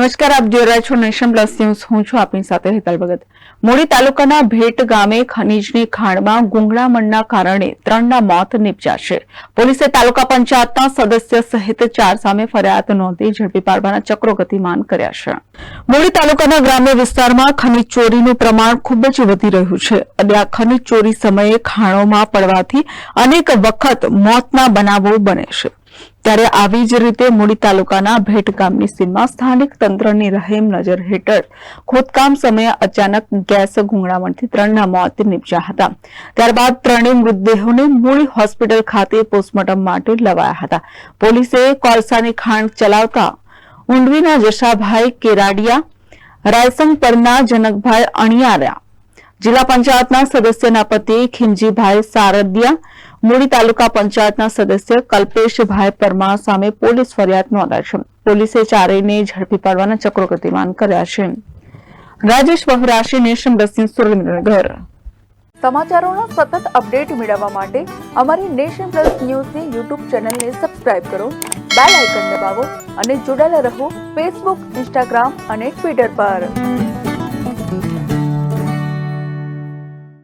નમસ્કાર, આપ જોઈ રહ્યા છો નેશન પ્લસ ન્યૂઝ. હું છું આપની સાથે હેતલ ભગત. મોડી તાલુકાના ભેટ ગામે ખનીજની ખાણમાં ગુંગળામણના કારણે ત્રણના મોત નીપજ્યા છે. પોલીસે તાલુકા પંચાયતના સદસ્ય સહિત ચાર સામે ફરિયાદ નોંધી ઝડપી પાડવાના ચક્રો ગતિમાન કર્યા છે. મોડી તાલુકાના ગ્રામ્ય વિસ્તારમાં ખનીજ ચોરીનું પ્રમાણ ખૂબ જ વધી રહ્યું છે. અને આ ખનીજ ચોરી સમયે ખાણોમાં પડવાથી અનેક વખત મોતના બનાવો બને છે. ત્યારે આવી જ રીતે મૂડી તાલુકાના ભેટ સીમમાં સ્થાનિક તંત્રની રહેમ નજર હેઠળ ખોદકામ સમયે અચાનક ગેસ ગુંગળામણથી ત્રણના મોત નીપજ્યા હતા. ત્યારબાદ ત્રણેય મૃતદેહોને મૂળી હોસ્પિટલ ખાતે પોસ્ટમોર્ટમ માટે લવાયા હતા. પોલીસે કોલસાની ખાણ ચલાવતા ઊંડવીના જશાભાઈ કેરાડિયા, રાયસંગ પરના જનકભાઈ અણિયારા, જિલ્લા પંચાયતના સદસ્યના પતિ ખીમજીભાઈ સારદિયા મૂળી તાલુકા પંચાયતના સદસ્ય કલ્પેશભાઈ પરમાર સામે પોલીસ ફરિયાદ નોંધાઈ છે. પોલીસે ચારેયને ઝડપી પાડવાના ચક્રો ગતિમાન કર્યા છે. રાજેશ બહરાશી નેશન બસિંગ સુરેન્દ્રનગર. સમાચારોનો સતત અપડેટ મેળવવા માટે અમારી નેશન પ્લસ ન્યૂઝની યુટ્યુબ ચેનલને સબસ્ક્રાઇબ કરો, બેલ આઇકન દબાવો અને જોડાયેલા રહો ફેસબુક, ઇન્સ્ટાગ્રામ અને ટ્વિટર પર.